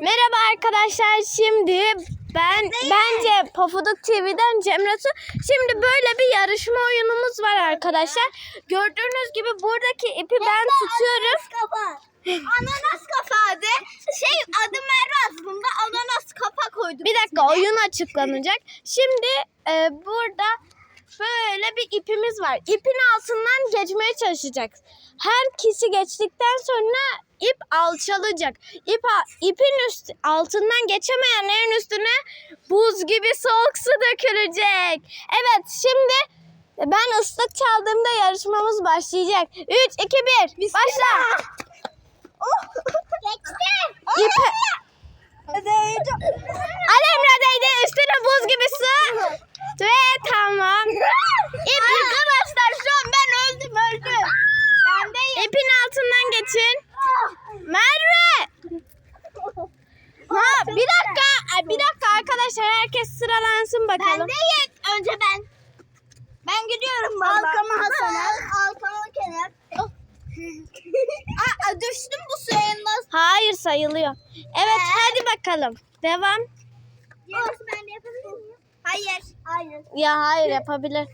Merhaba arkadaşlar. Şimdi ben bence Pofuduk TV'den Cemretu. Şimdi böyle bir yarışma oyunumuz var arkadaşlar. Gördüğünüz gibi buradaki ipi ben tutuyorum. kafa. Ananas kafa adı. Şey adı Merve aslında. Ananas kafa koyduk. Bir dakika oyun açıklanacak. Şimdi e, burada böyle bir ipimiz var. İpin altından geçmeye çalışacak. Her kişi geçtikten sonra ip alçalacak. İp, ipin üst, altından geçemeyenlerin üstüne buz gibi soğuk su dökülecek. Evet şimdi ben ıslık çaldığımda yarışmamız başlayacak. 3, 2, 1 başla. Geçti. İpe... Alemre değdi üstüne buz gibi su. Ve tamam. İp, Arkadaşlar şu an ben öldüm öldüm. Ben de ipin altından geçin. Merve. Ha, bir dakika. Ay, Bir dakika arkadaşlar herkes sıralansın Ben bakalım. de geç. Önce ben. Ben gidiyorum baba. Alkama Hasan'a. Alkama Kenar. Aa, düştüm bu nasıl? Hayır sayılıyor. Evet hadi bakalım. Devam. Yarısı ben de yapabilir miyim? Hayır. Hayır. Ya hayır yapabilir.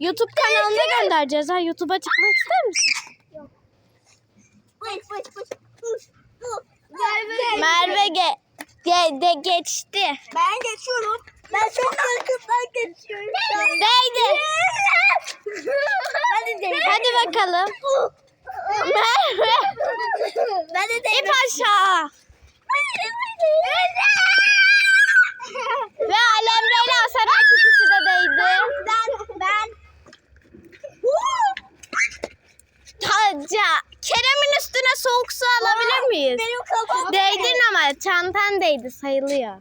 YouTube kanalına göndereceğiz ha. YouTube'a çıkmak ister misin? Fış fış fış. Fış. Fış. Merve ge ge de geçti. Ben geçiyorum. Ben çok yakından geçiyorum. Değdi. Ben de. Hadi bakalım. Merve. Ben de İp aşağı. Ve Alemre ile Asarak ikisi de değdi. Ben, ben. Taca. Üstüne soğuk su alabilir miyiz? Benim kafam. Değdin ama çantan değdi sayılıyor.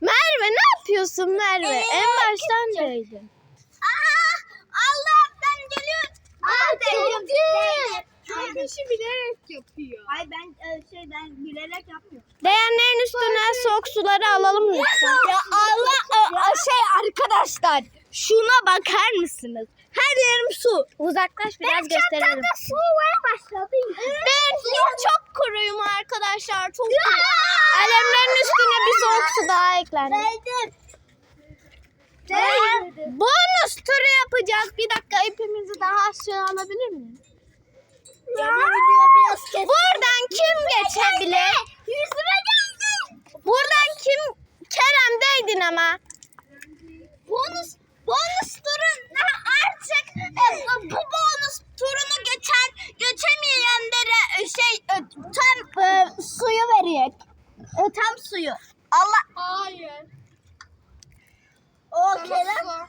Merve ne yapıyorsun Merve? Ee, En baştan değdin. Aa, Allah ben geliyorum. Aa, değdim. Değdim. Kardeşi bilerek yapıyor. Hayır ben e, şey ben bilerek yapmıyorum. Değenlerin üstüne soğuk suları alalım lütfen. Ya Allah e, şey arkadaşlar şuna bakar mısınız? Her yerim su. Uzaklaş biraz gösterelim. su var başladı. Ben çok kuruyum arkadaşlar. Çok kuruyum. Alemlerin üstüne bir soğuk su daha eklendi. Değdim. Bonus turu yapacağız. Bir dakika ipimizi daha aşağı alabilir miyiz? Ya. Buradan kim geçebilir? Yüzüme geldi. Buradan kim? Kerem değdin ama. Bonus bonus turun artık e, bu bonus turunu geçen geçemeyenlere e, şey e, tam e, suyu verecek. Tam suyu. Allah Hayır. o Kerem ya,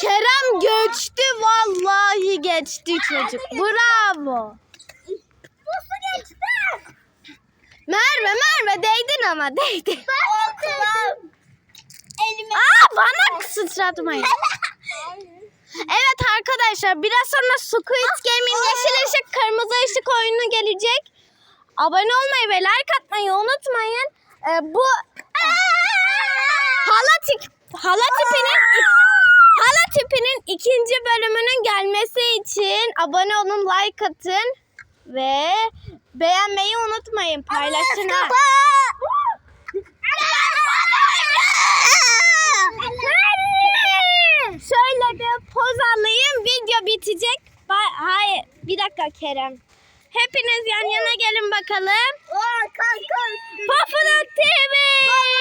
Kerem geçti vallahi geçti çocuk. Bravo. Nasıl geçti? Merve Merve değdin ama değdin. O Kerem. Elime. Aa bana sıçratmayın. Evet arkadaşlar biraz sonra Squid Game'in yeşil ışık kırmızı ışık oyunu gelecek. Abone olmayı ve like atmayı unutmayın. Ee, bu hala, tip, hala tipinin hala tipinin ikinci bölümünün gelmesi için abone olun like atın ve beğenmeyi unutmayın paylaşın. Şöyle bir poz alayım. Video bitecek. Hayır. Bir dakika Kerem. Hepiniz yan yana gelin bakalım. Pofuduk TV.